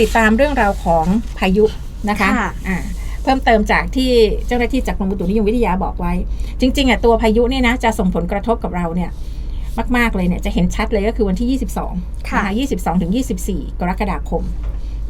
ติดตามเรื่องราวของพายุนะคะค่ะอ่าเพิ่มเติมจากที่เจ้าหน้าที่จากกรมอุตุนิยมวิทยาบอกไว้ จริงๆอะตัวพายุเนี่ยนะจะส่งผลกระทบกับเราเนี่ยมาก ๆ เลยเนี่ยจะเห็นชัดเลยก็คือวันที่ 22ค่ะนะคะ22ถึง24 กรกฎาคม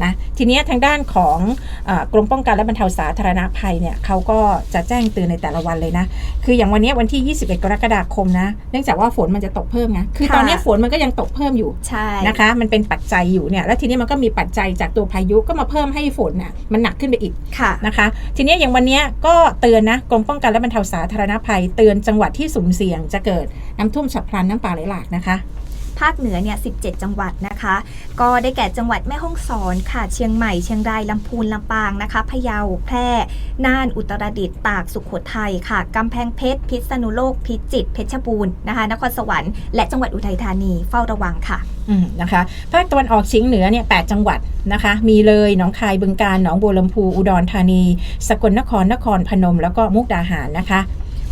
นะทีเนี้ยทางด้านของเออกรมป้องกันและบรรเทาสาธารณภัยเนี่ยเขาก็จะแจ้งเตือนในแต่ละวันเลยนะ คืออย่างวันเนี้ยวันที่ 21 กรกฎาคมนะ เนื่องจากว่าฝนมันจะตกเพิ่มไงคือตอนเนี้ยฝนมันก็ยังตกเพิ่มอยู่ใช่นะคะ มันเป็นปัจจัยอยู่เนี่ยแล้วทีนี้มันก็มีปัจจัยจากตัวพายุก็มาเพิ่มให้ฝนน่ะมันหนักขึ้นไปอีกค่ะนะคะ ทีนี้อย่างวันเนี้ยก็เตือนนะกรมป้องกันและบรรเทาสาธารณภัย เตือนจังหวัดที่สุ่มเสี่ยงจะเกิดน้ำท่วมฉับพลันน้ำป่าไหลหลากนะคะ ภาคเหนือเนี่ย 17 จังหวัดนะคะ ก็ได้แก่จังหวัดแม่ฮ่องสอนค่ะ เชียงใหม่ เชียงราย ลำพูน ลำปางนะคะ พะเยา แพร่ น่าน อุตรดิตถ์ ตาก สุขโขทัยค่ะ กำแพงเพชร พิษณุโลก พิจิตร เพชรบูรณ์นะคะ นครสวรรค์ และจังหวัดอุทัยธานี เฝ้าระวังค่ะอืมนะคะ ภาคตะวันออกเฉียงเหนือเนี่ยแจังหวัดนะคะ มีเลย หนองคาย บึงกาฬ หนองบัวลำพู อุดรธานี สกลนคร นครพนม แล้วก็มุกดาหารนะคะ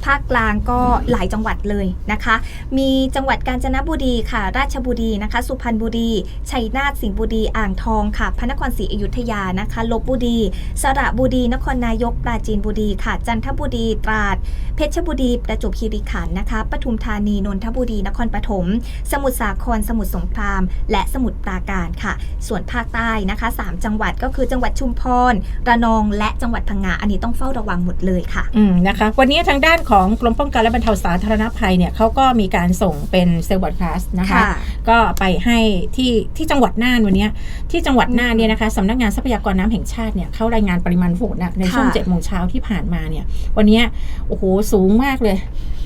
ภาคกลางก็หลายจังหวัดเลยนะคะ มีจังหวัดกาญจนบุรีค่ะ ราชบุรีนะคะ สุพรรณบุรีชัยนาทสิงห์บุรีอ่างทองค่ะ พระนครศรีอยุธยานะคะลบบุรี สระบุรี นครนายก ปราจีนบุรีค่ะ จันทบุรีตราด เพชรบุรีประจวบคีรีขันธ์นะคะปทุมธานีนนทบุรีนครปฐมสมุทรสาครสมุทรสงคราม และสมุทรปราการค่ะ ส่วนภาคใต้นะคะ 3 จังหวัดก็คือจังหวัดชุมพรระนอง และจังหวัดพังงาอันนี้ต้องเฝ้าระวังหมดเลยค่ะอืมนะคะ วันนี้ทางด้านของกรมป้องกันและบรรเทาสาธารณภัยเนี่ยเขาก็มีการส่งเป็นเซลล์บอดคาสนะคะ ก็ไปให้ที่ที่จังหวัดน่านวันเนี้ยที่จังหวัดน่านเนี่ยนะคะสำนักงานทรัพยากรน้ำแห่งชาติเนี่ยเขารายงานปริมาณฝนน่ะในช่วงค่ะ7จ็ดโมงเช้าที่ผ่านมาเนี่ย วันเนี้ยโอ้โหสูงมากเลย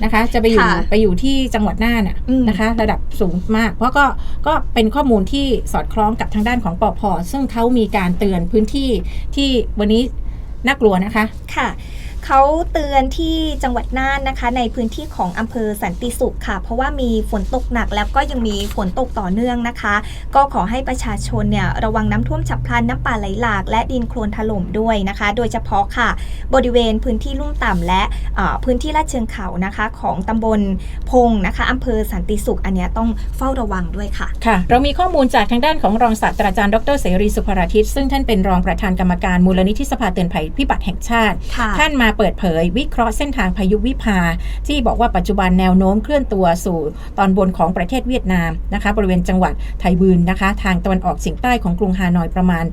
นะคะ จะไปอยู่ค่ะไปอยู่ที่จังหวัดน่านน่ะอืมนะคะ ระดับสูงมาก เพราะก็ก็เป็นข้อมูลที่สอดคล้องกับทางด้านของปอพซึ่งเขามีการเตือนพื้นที่ที่วันนี้น่ากลัวนะคะ ค่ะ เขาเตือนที่จังหวัดน่านนะคะ ในพื้นที่ของอำเภอสันติสุขค่ะ เพราะว่ามีฝนตกหนักแล้วก็ยังมีฝนตกต่อเนื่องนะคะ ก็ขอให้ประชาชนเนี่ยระวังน้ำท่วมฉับพลันน้ำป่าไหลหลาก และดินโคลนถล่มด้วยนะคะ โดยเฉพาะค่ะ บริเวณพื้นที่ลุ่มต่ำและเอ่อพื้นที่ลาดเชิงเขานะคะ ของตำบลพงนะคะอำเภอสันติสุขอันเนี้ยต้องเฝ้าระวังด้วยค่ะค่ะ เรามีข้อมูลจากทางด้านของรองศาสตราจารย์ดรเสรีสุภราทิตซึ่งท่านเป็นรองประธานกรรมการมูลนิธิสภาเตือนภัยพิบัติแห่งชาติค่ะท่านมาเปิดเผย วิเคราะห์เส้นทางพายุวิภา ที่บอกว่าปัจจุบันแนวโน้มเคลื่อนตัวสู่ตอนบนของประเทศเวียดนามนะคะ บริเวณจังหวัดไทบืนนะคะ ทางตะวันออกเฉียงใต้ของกรุงฮานอยประมาณ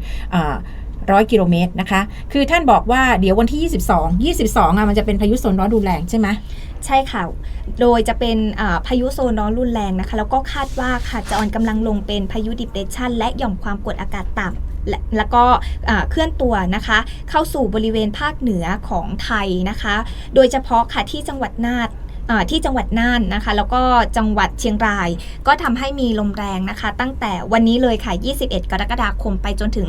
ร้อยกิโลเมตรนะคะ คือท่านบอกว่าเดี๋ยววันที่ 22 22อะมันจะเป็นพายุโซนร้อนรุนแรงใช่ไหมใช่ค่ะ โดยจะเป็นพายุโซนร้อนรุนแรงนะคะ แล้วก็คาดว่าค่ะจะอ่อนกำลังลงเป็นพายุดิเ r ร s ชันและหย่อมความกดอากาศต่ำ และแล้วก็เคลื่อนตัวนะคะ เข้าสู่บริเวณภาคเหนือของไทยนะคะ โดยเฉพาะค่ะที่จังหวัดนาฏ ที่จังหวัดน่านนะคะ แล้วก็จังหวัดเชียงราย ก็ทำให้มีลมแรงนะคะ ตั้งแต่วันนี้เลยค่ะ 21 กรกฎาคมไปจนถึง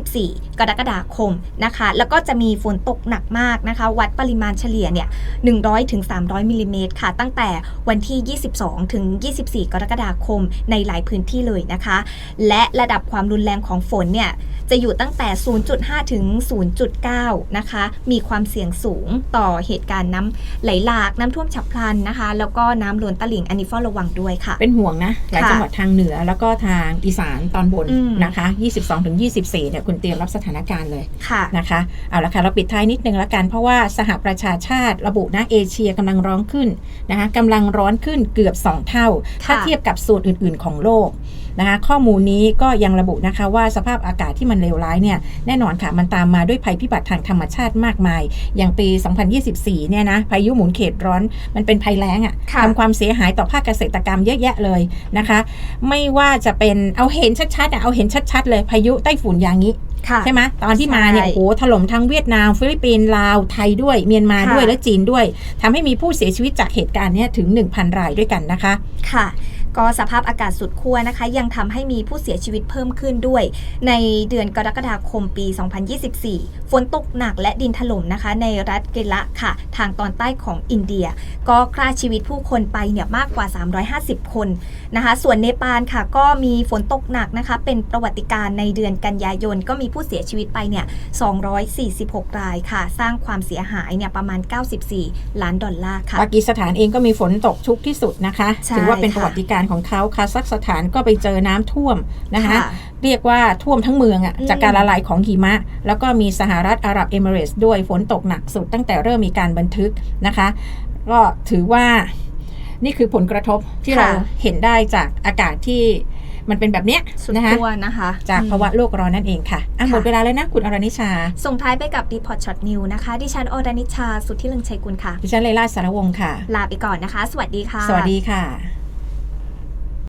24 กรกฎาคมนะคะ แล้วก็จะมีฝนตกหนักมากนะคะ วัดปริมาณเฉลี่ยเนี่ย 100ถึง300มิลลิเมตรค่ะ ตั้งแต่วันที่ 22 ถึง 24 กรกฎาคมในหลายพื้นที่เลยนะคะ และระดับความรุนแรงของฝนเนี่ยจะอยู่ตั้งแต่ 0.5 ถึง 0.9 นะคะ มีความเสี่ยงสูงต่อเหตุการณ์น้ำไหลหลากน้ำท่วมฉับพลันนะคะ แล้วก็น้ำล้นตลิ่งอันนี้เฝ้าระวังด้วยค่ะ เป็นห่วงนะหลายจังหวัดทางเหนือแล้วก็ทางอีสานตอนบนนะคะ 22ถึง24เนี่ยคุณเตรียมรับสถานการณ์เลยค่ะนะคะเอาละค่ะเราปิดท้ายนิดนึงละกันเพราะว่าสหประชาชาติระบุนะเอเชียกำลังร้อนขึ้นนะคะกำลังร้อนขึ้นเกือบ 2 เท่า ถ้าเทียบกับส่วนอื่น ๆของโลกนะคะข้อมูลนี้ก็ยังระบุนะคะว่าสภาพอากาศที่มันเลวร้ายเนี่ยแน่นอนค่ะมันตามมาด้วยภัยพิบัติทางธรรมชาติมากมาย อย่างปี 2024 เนี่ยนะพายุหมุนเขตร้อนมันเป็นภัยแล้งอะค่ะทำความเสียหายต่อภาคเกษตรกรรมเยอะแยะเลยนะคะ ไม่ว่าจะเป็นเอาเห็นชัดๆอะเอาเห็นชัดๆ เลยพายุไต้ฝุ่นยางิค่ะใช่ไหมตอนที่มาเนี่ยใช่โอ้โหถล่มทั้งเวียดนาม ฟิลิปปินส์ลาวไทยด้วย เมียนมาค่ะด้วยและจีนด้วยทำให้มีผู้เสียชีวิตจากเหตุการณ์เนี้ถึง 1,000 รายด้วยกันนะคะ ค่ะ ก็สภาพอากาศสุดขั้วนะคะ ยังทำให้มีผู้เสียชีวิตเพิ่มขึ้นด้วย ในเดือนกรกฎาคมปี 2024 ฝนตกหนักและดินถล่มนะคะ ในรัฐเกละค่ะ ทางตอนใต้ของอินเดีย ก็ฆ่าชีวิตผู้คนไปเนี่ยมากกว่า 350 คนนะคะ ส่วนเนปาลค่ะ ก็มีฝนตกหนักนะคะ เป็นประวัติการณ์ในเดือนกันยายน ก็มีผู้เสียชีวิตไปเนี่ย246 รายค่ะ สร้างความเสียหายเนี่ยประมาณ 94 ล้านดอลลาร์ค่ะปากีสถานเองก็มีฝนตกชุกที่สุดนะคะใช่ถือว่าเป็นค่ะประวัติการณ์านของเขาคาซัคสถานก็ไปเจอน้ำท่วมนะคะค่ะเรียกว่าท่วมทั้งเมืองอะอืมจากการละลายของหิมะ แล้วก็มีสหรัฐอาหรับเอมิเรตส์ด้วยฝนตกหนักสุดตั้งแต่เริ่มมีการบันทึกนะคะ ก็ถือว่านี่คือผลกระทบที่เราเห็นได้จากอากาศที่มันเป็นแบบเนี้ยสุดนะคะตัวนะคะ จากอืมภาวะโลกร้อนนั่นเองค่ะอะค่ะหมดเวลาแล้วนะ คุณอรนิชา ส่งท้ายไปกับ Report Shot New นะคะ ดิฉันอรนิชา สุทธิลึงชัยกุลค่ะ ดิฉันเลล่าสารวงศ์ค่ะ ลาไปก่อนนะคะ สวัสดีค่ะ สวัสดีค่ะ